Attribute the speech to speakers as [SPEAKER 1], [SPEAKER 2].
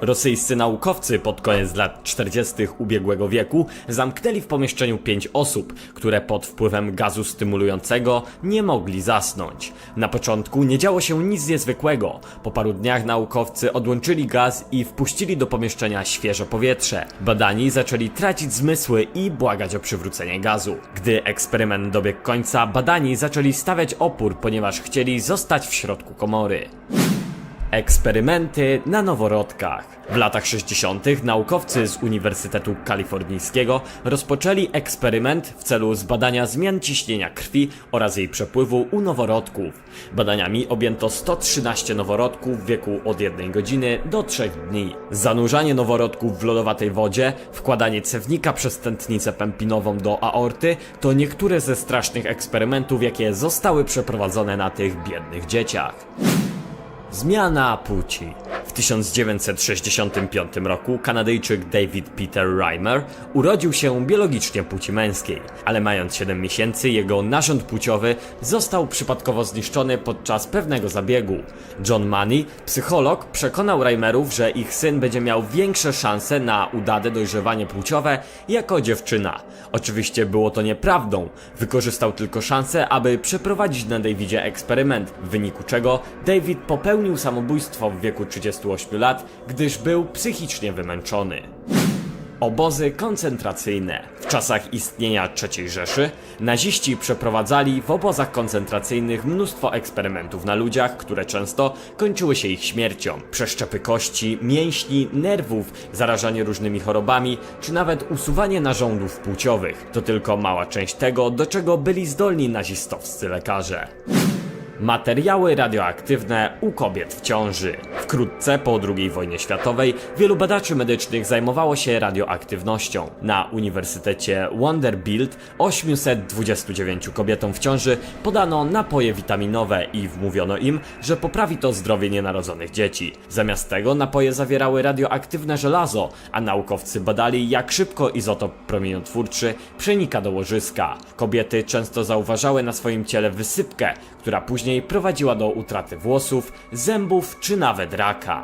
[SPEAKER 1] Rosyjscy naukowcy pod koniec lat 40. ubiegłego wieku zamknęli w pomieszczeniu pięć osób, które pod wpływem gazu stymulującego nie mogli zasnąć. Na początku nie działo się nic niezwykłego. Po paru dniach naukowcy odłączyli gaz i wpuścili do pomieszczenia świeże powietrze. Badani zaczęli tracić zmysły i błagać o przywrócenie gazu. Gdy eksperyment dobiegł końca, badani zaczęli stawiać opór, ponieważ chcieli zostać w środku komory. Eksperymenty na noworodkach. W latach 60. naukowcy z Uniwersytetu Kalifornijskiego rozpoczęli eksperyment w celu zbadania zmian ciśnienia krwi oraz jej przepływu u noworodków. Badaniami objęto 113 noworodków w wieku od 1 godziny do 3 dni. Zanurzanie noworodków w lodowatej wodzie, wkładanie cewnika przez tętnicę pępinową do aorty to niektóre ze strasznych eksperymentów, jakie zostały przeprowadzone na tych biednych dzieciach. Zmiana płci. W 1965 roku Kanadyjczyk David Peter Reimer urodził się biologicznie płci męskiej, ale mając 7 miesięcy jego narząd płciowy został przypadkowo zniszczony podczas pewnego zabiegu. John Money, psycholog, przekonał Reimerów, że ich syn będzie miał większe szanse na udane dojrzewanie płciowe jako dziewczyna. Oczywiście było to nieprawdą. Wykorzystał tylko szansę, aby przeprowadzić na Davidzie eksperyment, w wyniku czego David popełnił samobójstwo w wieku 38 lat, gdyż był psychicznie wymęczony. Obozy koncentracyjne. W czasach istnienia III Rzeszy naziści przeprowadzali w obozach koncentracyjnych mnóstwo eksperymentów na ludziach, które często kończyły się ich śmiercią. Przeszczepy kości, mięśni, nerwów, zarażanie różnymi chorobami, czy nawet usuwanie narządów płciowych. To tylko mała część tego, do czego byli zdolni nazistowscy lekarze. Materiały radioaktywne u kobiet w ciąży. Wkrótce po II wojnie światowej wielu badaczy medycznych zajmowało się radioaktywnością. Na Uniwersytecie Vanderbilt 829 kobietom w ciąży podano napoje witaminowe i wmówiono im, że poprawi to zdrowie nienarodzonych dzieci. Zamiast tego napoje zawierały radioaktywne żelazo, a naukowcy badali jak szybko izotop promieniotwórczy przenika do łożyska. Kobiety często zauważały na swoim ciele wysypkę, która później prowadziła do utraty włosów, zębów czy nawet raka.